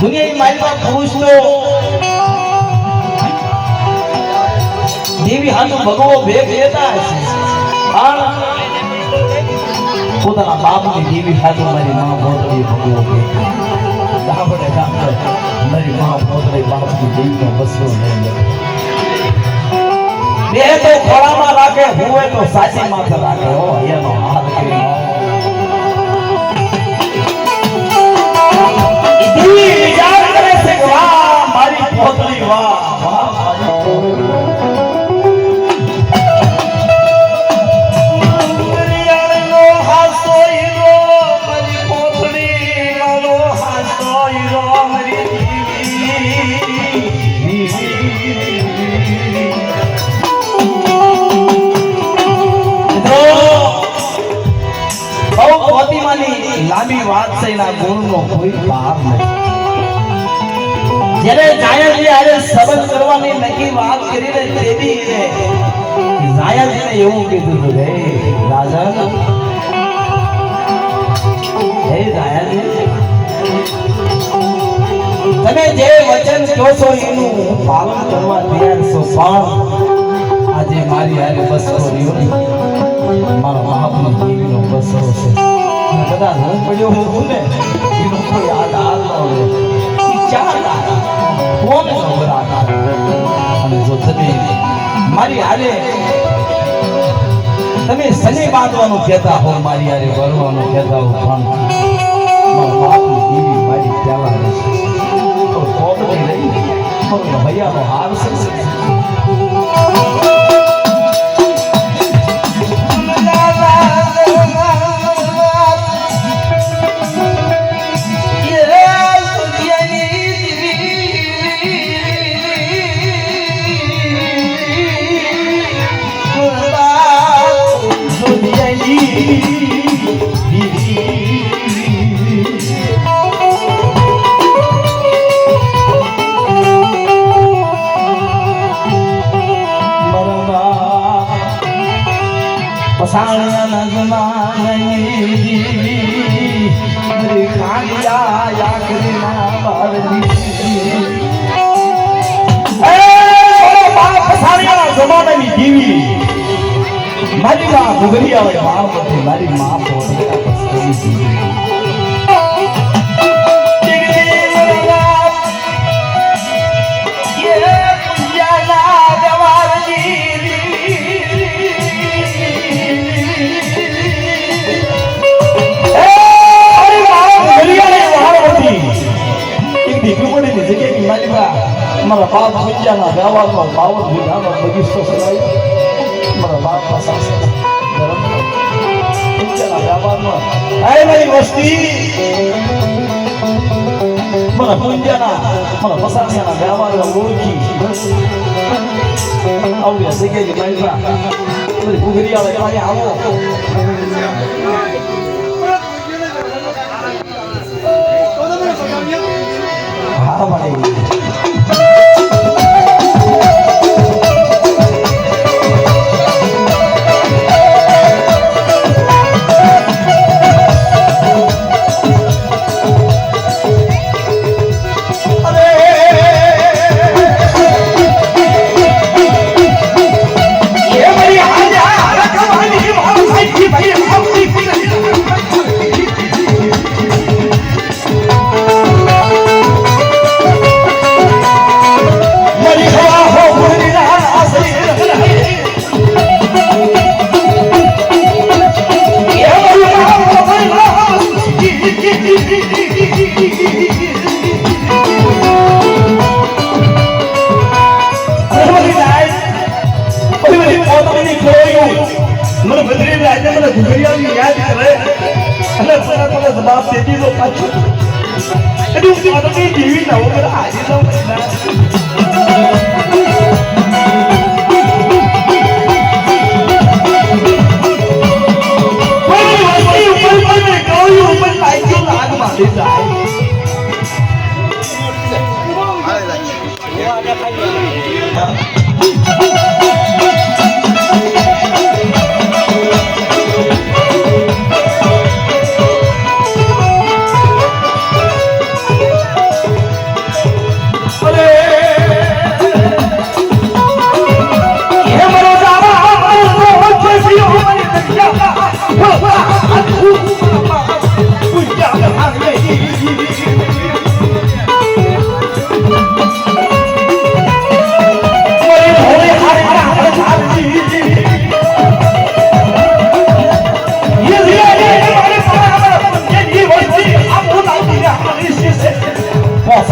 দুনিয়ায় মাইল বাপ তো દેવી હાનું ભગવો ભેગ લેતા હશે પણ પોતાના બાપની દેવી હાથે મારી મા ભોતરી ભગવો ભેગ ડાબડે ડાબડે મારી મા ભોતરી બાપની દેવીનો બસરો નહીં બે તો ખોળામાં રાખે હોય તો સાચી માથે રાખે હો એનો હા મિત્રો, વાહ મોતીમાની લાંબી વાત છે એના ગુણનો કોઈ પાર નથી. જ્યારે જાયજી આજે સબંધ કરવાની નક્કી વાત કરીને તેદી રે જાયજીને એવું કીધું હતું, હે રાજન, હે જાયજી તમે જે વચન કહો છો એનું હું પાલન કરવા તૈયાર છું, પણ આજે મારી હારે બસરો રહ્યો મારો મહાત્મા દેવીનો બસરો છે. કદાચ હું પડ્યો હું ને, એનો કોઈ હાથ ન હોય. ચાર. કોણ નવરા અને જો તમે મારી હારે તમે સની બાંધવાનું કહેતા હો, મારી હારે ભરવાનું કહેતા હો, પણ મારા બાપની દેવી મારી પ્યાલા રહેશે તો હાર છે. પસાણ્યા દીવી મારી ખાડિયા બારની બાપ પસાણ્યા જમાનાની દીવી મારી માં ગુગરી આવે માં મારી માં બાપ પૂજાના વ્યવહારમાં બાવન વીઘાનો બગીચો ચલાવ્યો મારા બાપ પૂજાના વ્યવહારમાં આય મારી વસ્તી. મારા પૂજાના મારા પસાસિયાના વ્યવહારમાં ઓળખી. આવ્યા જગ્યાએ કે મારી આવો મને બદલી આજે મને ઘુઘરિયાની યાદ કરે. અને મને જવાબ દે દીધો પાછો. જીવી ના હું બધા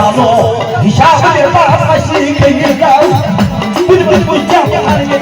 ভালো হিসাবের পাশাপাশি খেয়ে যাও। বুঝবুঝ বুঝা হারিয়ে